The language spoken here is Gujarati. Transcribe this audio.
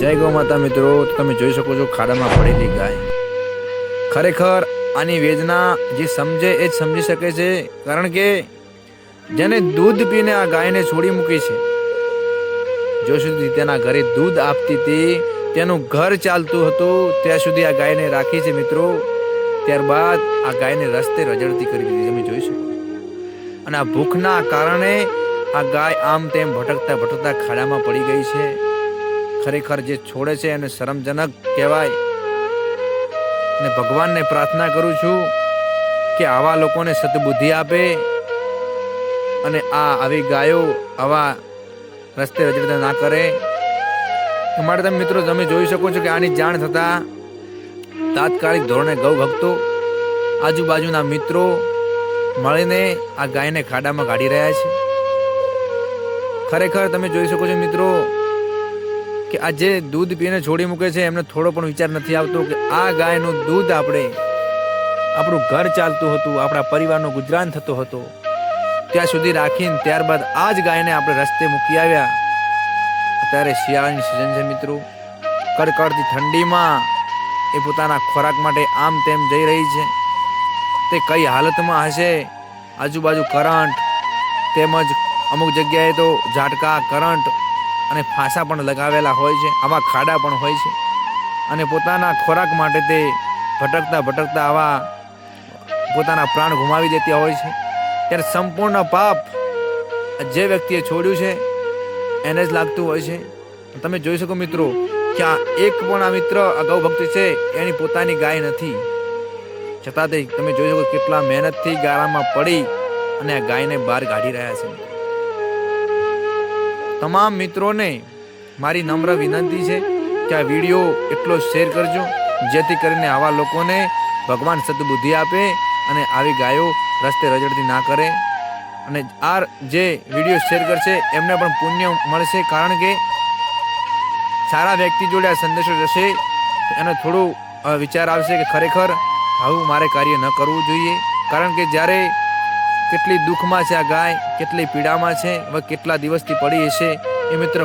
જય ગૌ માતા મિત્રો તમે જોઈ શકો છો ખાડામાં પડેલી ગાય. ખરેખર આની વેદના જે સમજે એ જ સમજી શકે છે, કારણ કે જેને દૂધ પીને આ ગાયને છોડી મૂકી છે, જો સુધી તેના ઘરે દૂધ આપતી હતી, તેનું ઘર ચાલતું હતું, ત્યાં સુધી આ ગાયને રાખી છે મિત્રો. ત્યારબાદ આ ગાયને રસ્તે રજડતી કરી દીધી, તમે જોઈ શકો. અને આ ભૂખના કારણે આ ગાય આમ તેમ ભટકતા ભટકતા ખાડામાં પડી ગઈ છે. ખરેખર જે છોડે છે એને શરમજનક કહેવાય. અને ભગવાનને પ્રાર્થના કરું છું કે આવા લોકોને સદબુદ્ધિ આપે અને આ આવી ગાયો આવા રસ્તે રજડતા ના કરે. અમારે તમે મિત્રો, તમે જોઈ શકો છો કે આની જાણ થતાં તાત્કાલિક ધોરણે ગૌ ભક્તો આજુબાજુના મિત્રો મળીને આ ગાયને ખાડામાં કાઢી રહ્યા છે. ખરેખર તમે જોઈ શકો છો મિત્રો કે આ જે દૂધ પીને છોડી મૂકે છે, એમને થોડો પણ વિચાર નથી આવતો કે આ ગાયનું દૂધ આપણે, આપણું ઘર ચાલતું હતું, આપણા પરિવારનો ગુજરાન થતો હતો. ત્યાં સુધી રાખીને ત્યારબાદ આ જ ગાયને આપણે રસ્તે મૂકી આવ્યા. અત્યારે શિયાળાની સિઝન છે મિત્રો. કડકડતી ઠંડીમાં એ પોતાના ખોરાક માટે આમ તેમ જઈ રહી છે. તે કઈ હાલતમાં હશે? આજુબાજુ કરંટ, તેમજ અમુક જગ્યાએ તો ઝાટકા, કરંટ અને ફાંસા પણ લગાવેલા હોય છે, આવા ખાડા પણ હોય છે. અને પોતાના ખોરાક માટે તે ભટકતા ભટકતા આવા પોતાના પ્રાણ ગુમાવી દેતા હોય છે. ત્યારે સંપૂર્ણ પાપ જે વ્યક્તિએ છોડ્યું છે, એને જ લાગતું હોય છે. તમે જોઈ શકો મિત્રો કે આ એક પણ આ મિત્ર અગાઉ ભક્ત છે, એની પોતાની ગાય નથી. છતાં તે તમે જોઈ શકો કેટલા મહેનતથી ગાળામાં પડી અને આ ગાયને બહાર કાઢી રહ્યા છે. તમામ મિત્રોને મારી નમ્ર વિનંતી છે કે આ વીડિયો એટલો શેર કરજો, જેથી કરીને આવા લોકોને ભગવાન સદબુદ્ધિ આપે અને આવી ગાયો રસ્તે રજડતી ના કરે. અને આ જે વીડિયો શેર કરશે, એમને પણ પુણ્ય મળશે, કારણ કે સારા વ્યક્તિ જોડે આ સંદેશો જશે એનો થોડું વિચાર આવશે કે ખરેખર આવું મારે કાર્ય ન કરવું જોઈએ. કારણ કે જ્યારે કેટલી દુઃખમાં છે આ ગાય, કેટલી પીડામાં છે, હવે કેટલા દિવસથી પડી હશે, એ મિત્ર